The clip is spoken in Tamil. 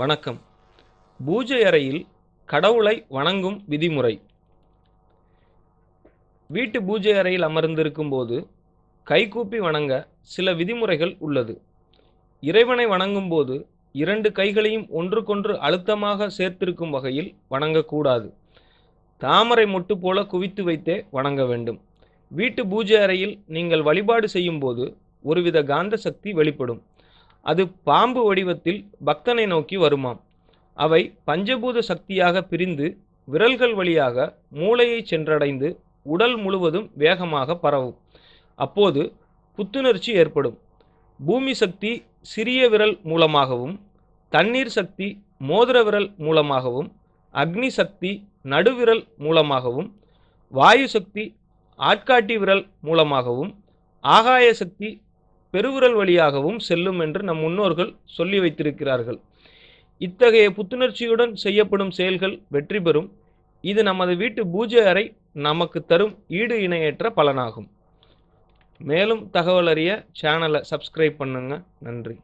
வணக்கம். பூஜை அறையில் கடவுளை வணங்கும் விதிமுறை. வீட்டு பூஜை அறையில் அமர்ந்திருக்கும் போது கைகூப்பி வணங்க சில விதிமுறைகள் உள்ளது. இறைவனை வணங்கும் போது இரண்டு கைகளையும் ஒன்றுக்கொன்று அழுத்தமாக சேர்த்திருக்கும் வகையில் வணங்கக்கூடாது. தாமரை மொட்டு போல குவித்து வைத்தே வணங்க வேண்டும். வீட்டு பூஜை அறையில் நீங்கள் வழிபாடு செய்யும் போது ஒருவித காந்த சக்தி வெளிப்படும். அது பாம்பு வடிவத்தில் பக்தனை நோக்கி வருமாம். அவை பஞ்சபூத சக்தியாக பிரிந்து விரல்கள் வழியாக மூளையை சென்றடைந்து உடல் முழுவதும் வேகமாக பரவும். அப்போது புத்துணர்ச்சி ஏற்படும். பூமி சக்தி சிறிய விரல் மூலமாகவும் தண்ணீர் சக்தி மோதிர விரல் மூலமாகவும் அக்னி சக்தி நடுவிரல் மூலமாகவும் வாயு சக்தி ஆட்காட்டி விரல் மூலமாகவும் ஆகாய சக்தி பெருவிரல் வழியாகவும் செல்லும் என்று நம் முன்னோர்கள் சொல்லி வைத்திருக்கிறார்கள். இத்தகைய புத்துணர்ச்சியுடன் செய்யப்படும் செயல்கள் வெற்றி பெறும். இது நமது வீட்டு பூஜை அறை நமக்கு தரும் ஈடு இணையற்ற பலனாகும். மேலும் தகவல் அறிய சேனலை சப்ஸ்கிரைப் பண்ணுங்க. நன்றி.